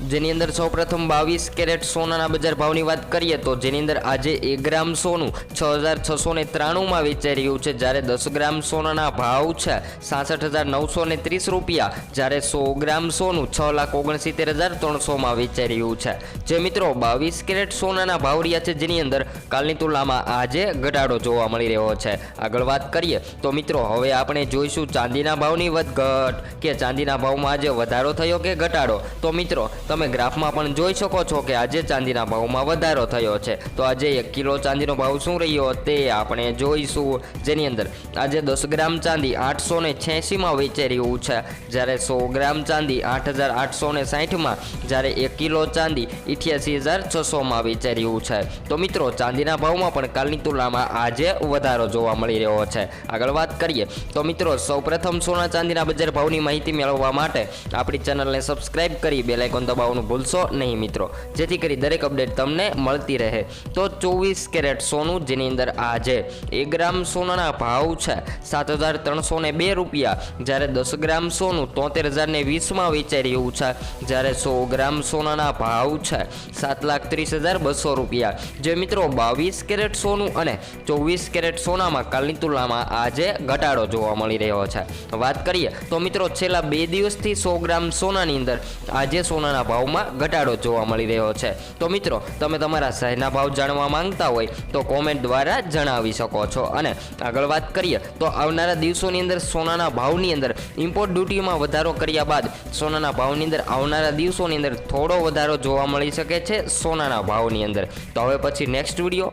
જેની અંદર સૌપ્રથમ બાવીસ કેરેટ સોનાના બજાર ભાવની વાત કરીએ તો જેની અંદર આજે એક ગ્રામ સોનું છ હજાર છસો ને ત્રાણુંમાં વેચાઈ રહ્યું છે. જ્યારે દસ ગ્રામ સોનાના ભાવ છે સાસઠ હજાર નવસો ને ત્રીસ રૂપિયા. જ્યારે સો ગ્રામ સોનું છ લાખ ઓગણસિત્તેર હજાર ત્રણસોમાં વેચાઈ રહ્યું છે. જે મિત્રો બાવીસ કેરેટ સોનાના ભાવ રહ્યા છે જેની અંદર કાલની તુલનામાં આજે ઘટાડો જોવા મળી રહ્યો છે. આગળ વાત કરીએ તો મિત્રો હવે આપણે જોઈશું ચાંદીના ભાવની વધઘટ કે ચાંદીના ભાવમાં આજે વધારો થયો કે ઘટાડો? તો મિત્રો તમે ગ્રાફમાં પણ જોઈ શકો છો કે આજે ચાંદીના ભાવમાં વધારો થયો છે. તો આજે એક કિલો ચાંદીનો ભાવ શું રહ્યો તે આપણે જોઈશું. જેની અંદર આજે દસ ગ્રામ ચાંદી આઠસો ને છ્યાસીમાં વેચાઈ રહ્યું છે. જ્યારે સો ગ્રામ ચાંદી આઠ હજાર આઠસો ને સાહીઠમાં જ્યારે એક કિલો ચાંદી ઇઠ્યાસી હજાર છસોમાં વેચાઈ રહ્યું છે. તો મિત્રો, ચાંદીના ભાવમાં પણ કાલની તુલનામાં આજે વધારો જોવા મળી રહ્યો છે. આગળ વાત કરીએ, તો મિત્રો, સૌપ્રથમ સોના ચાંદીના બજાર ભાવની માહિતી મેળવવા માટે આપણી ચેનલને સબસ્ક્રાઇબ કરી બેલ આઇકોન દબાવવાનું ભૂલશો નહીં મિત્રો. જેથી કરી દરેક અપડેટ તમને મળતી રહે. તો ચોવીસ કેરેટ સોનું જેની અંદર આજે એક ગ્રામ સોનાના ભાવ છે સાત હજાર ત્રણસો ને બે રૂપિયા. જ્યારે દસ ગ્રામ સોનું તોતેર હજાર ને વીસમાં વેચાઈ રહ્યું છે. જ્યારે સો ગ્રામ સોનાના ભાવ છે સાત લાખ ત્રીસ હજાર બસો રૂપિયા. જે મિત્રો બાવીસ કેરેટ સોનું અને ચોવીસ કેરેટ સોનામાં કાલની તુલનામાં આજે ઘટાડો જોવા મળી રહ્યો છે. વાત કરીએ તો મિત્રો છેલ્લા બે દિવસથી સો ગ્રામ સોનાની અંદર આજે સોનાના ભાવમાં ઘટાડો જોવા મળી રહ્યો છે. તો મિત્રો, તમે તમારા શહેરના ભાવ જાણવા માંગતા હોય તો કોમેન્ટ દ્વારા જણાવી શકો છો. અને આગળ વાત કરીએ તો આવનારા દિવસોની અંદર સોનાના ભાવની અંદર ઇમ્પોર્ટ ડ્યુટીમાં વધારો કર્યા બાદ સોનાના ભાવની અંદર આવનારા દિવસોની અંદર થોડો વધારો જોવા મળી શકે છે સોનાના ભાવની અંદર. તો હવે પછી નેક્સ્ટ વીડિયો